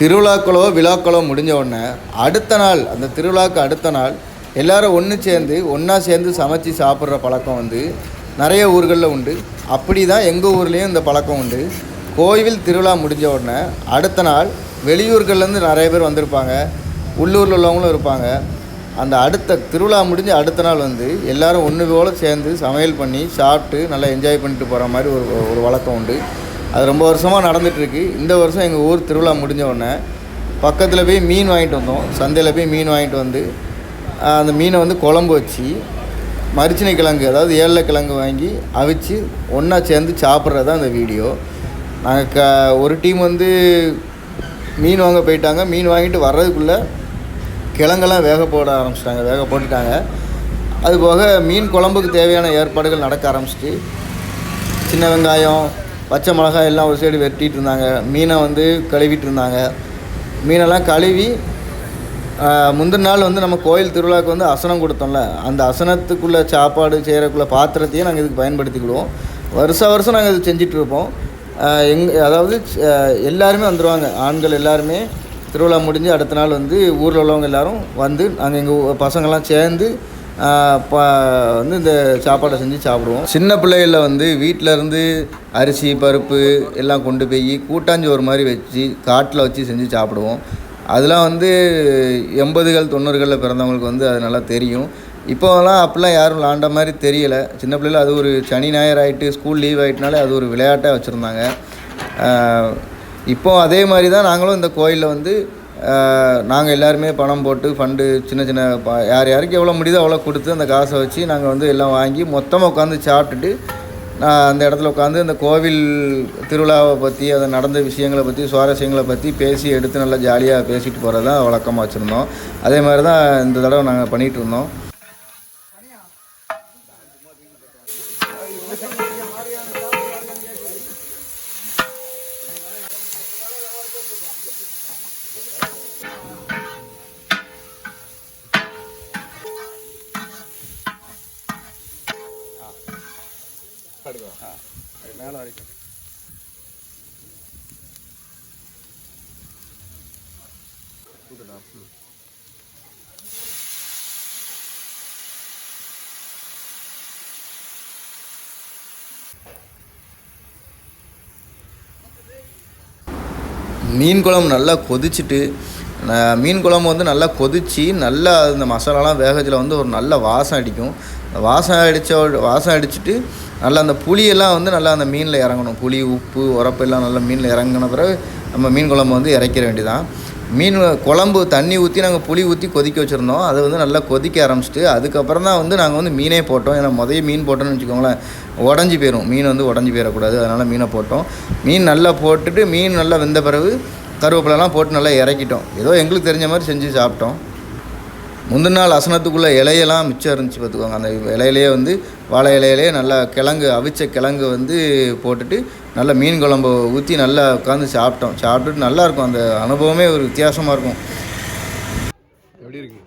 திருவிழாக்களோ விழாக்களோ முடிஞ்ச உடனே அடுத்த நாள் அந்த திருவிழாக்கு அடுத்த நாள் எல்லாரும் ஒன்று சேர்ந்து ஒன்றா சேர்ந்து சமைச்சு சாப்பிட்ற பழக்கம் வந்து நிறைய ஊர்களில் உண்டு. அப்படி தான் எங்கள் ஊர்லேயும் இந்த பழக்கம் உண்டு. கோவில் திருவிழா முடிஞ்ச உடனே அடுத்த நாள் வெளியூர்கள்லேருந்து நிறைய பேர் வந்திருப்பாங்க. உள்ளூரில் உள்ளவங்களும் இருப்பாங்க. அந்த அடுத்த திருவிழா முடிஞ்சு அடுத்த நாள் வந்து எல்லாரும் ஒன்று போல் சேர்ந்து சமையல் பண்ணி சாப்பிட்டு நல்லா என்ஜாய் பண்ணிட்டு போகிற மாதிரி ஒரு ஒரு வழக்கம் உண்டு. அது ரொம்ப வருஷமாக நடந்துகிட்ருக்கு இந்த வருஷம் எங்கள் ஊர் திருவிழா முடிஞ்ச உடனே பக்கத்தில் போய் மீன் வாங்கிட்டு வந்தோம். சந்தையில் போய் மீன் வாங்கிட்டு வந்து அந்த மீனை வந்து குழம்பு வச்சு மரிச்சினை கிழங்கு அதாவது ஏழை கிழங்கு வாங்கி அவிச்சு ஒன்றா சேர்ந்து சாப்பிட்றது தான் அந்த வீடியோ. நாங்கள் க ஒரு டீம் வந்து மீன் வாங்க போயிட்டாங்க. மீன் வாங்கிட்டு வர்றதுக்குள்ளே கிழங்கெல்லாம் வேக போட ஆரம்பிச்சிட்டாங்க. வேக போட்டுட்டாங்க. அதுபோக மீன் குழம்புக்கு தேவையான ஏற்பாடுகள் நடக்க ஆரம்பிச்சிட்டு சின்ன வெங்காயம் பச்சை மிளகாய் எல்லாம் ஒரு சைடு வெட்டிகிட்டு இருந்தாங்க. மீனை வந்து கழுவிட்டு இருந்தாங்க. மீனெல்லாம் கழுவி முந்தின நாள் வந்து நம்ம கோயில் திருவிழாவுக்கு வந்து அசனம் கொடுத்தோம்ல. அந்த அசனத்துக்குள்ளே சாப்பாடு செய்கிறக்குள்ள பாத்திரத்தையும் நாங்கள் இதுக்கு பயன்படுத்திக்கிடுவோம். வருஷ வருஷம் நாங்கள் இது செஞ்சிட்ருப்போம் எங் அதாவது எல்லாருமே வந்துடுவாங்க ஆண்கள் எல்லாருமே திருவிழா முடிஞ்சு அடுத்த நாள் வந்து ஊரில் உள்ளவங்க எல்லாரும் வந்து நாங்கள் எங்கள் பசங்கள்லாம் சேர்ந்து வந்து இந்த சாப்பாடை செஞ்சு சாப்பிடுவோம். சின்ன பிள்ளைகளில் வந்து வீட்டில் இருந்து அரிசி பருப்பு எல்லாம் கொண்டு போய் கூட்டாஞ்சோறு மாதிரி வச்சு காட்டில் வச்சு செஞ்சு சாப்பிடுவோம். அதெல்லாம் வந்து எண்பதுகள் தொண்ணூறுகளில் பிறந்தவங்களுக்கு வந்து அது நல்லா தெரியும். இப்போலாம் அப்படிலாம் யாரும் விளாண்ட மாதிரி தெரியலை. சின்ன பிள்ளைல அது ஒரு சனி ஞாயிறு ஆகிட்டு ஸ்கூல் லீவ் ஆகிட்டனாலே அது ஒரு விளையாட்டாக வச்சுருந்தாங்க. இப்போ அதே மாதிரி தான் நாங்களும் இந்த கோயிலில் வந்து நாங்கள் எல்லாருமே பணம் போட்டு ஃபண்டு சின்ன சின்ன ப- யார் யாருக்கு எவ்வளோ முடியுதோ அவ்வளோ கொடுத்து அந்த காசை வச்சு நாங்கள் வந்து எல்லாம் வாங்கி மொத்தமாக உட்காந்து சாப்பிட்டுட்டு நான் அந்த இடத்துல உட்காந்து அந்த கோவில் திருவிழாவை பற்றி அதை நடந்த விஷயங்களை பற்றி சுவாரஸ்யங்களை பற்றி பேசி எடுத்து நல்லா ஜாலியாக பேசிட்டு போகிறது தான் வழக்கமாக வச்சுருந்தோம். அதே மாதிரி தான் இந்த தடவை நாங்கள் பண்ணிகிட்டு இருந்தோம். மேலே வரைக்கும். மீன் குழம்பு நல்லா கொதிச்சுட்டு மீன் குழம்பு வந்து நல்லா கொதிச்சு நல்லா அந்த மசாலாலாம் வேகத்தில் வந்து ஒரு நல்ல வாசம் அடிக்கும். வாசம் அடித்த வாசம் அடிச்சுட்டு நல்லா அந்த புளியெல்லாம் வந்து நல்லா அந்த மீனில் இறங்கணும். புளி உப்பு உரப்பு எல்லாம் நல்லா மீனில் இறங்கின பிறகு நம்ம மீன் குழம்பு வந்து இறக்கிற வேண்டியதான் மீன் குழம்பு தண்ணி ஊற்றி நாங்கள் புளி ஊற்றி கொதிக்க வச்சுருந்தோம். அது வந்து நல்லா கொதிக்க ஆரம்பிச்சிட்டு அதுக்கப்புறம் தான் வந்து நாங்கள் வந்து மீனே போட்டோம். ஏன்னா முதல்ல மீன் போட்டோம்னு வச்சுக்கோங்களேன். உடஞ்சி போயிடும் மீன் வந்து உடஞ்சி போயிடக்கூடாது. அதனால் மீனை போட்டோம். மீன் நல்லா போட்டுட்டு மீன் நல்லா வெந்த பிறகு கருவேப்பிலெல்லாம் போட்டு நல்லா இறக்கிட்டோம். ஏதோ எங்களுக்கு தெரிஞ்ச மாதிரி செஞ்சு சாப்பிட்டோம். முந்தின நாள் அசனத்துக்குள்ளே இலையெல்லாம் மிச்சம் இருந்துச்சு பார்த்துக்கோங்க. அந்த இலையிலேயே வந்து வாழை இலையிலேயே நல்லா கிழங்கு அவிச்ச கிழங்கு வந்து போட்டுட்டு நல்லா மீன் குழம்பு ஊற்றி நல்லா உட்காந்து சாப்பிட்டோம். சாப்பிட்டுட்டு நல்லாயிருக்கும் அந்த அனுபவமே ஒரு வித்தியாசமாக இருக்கும். எப்படி இருக்கு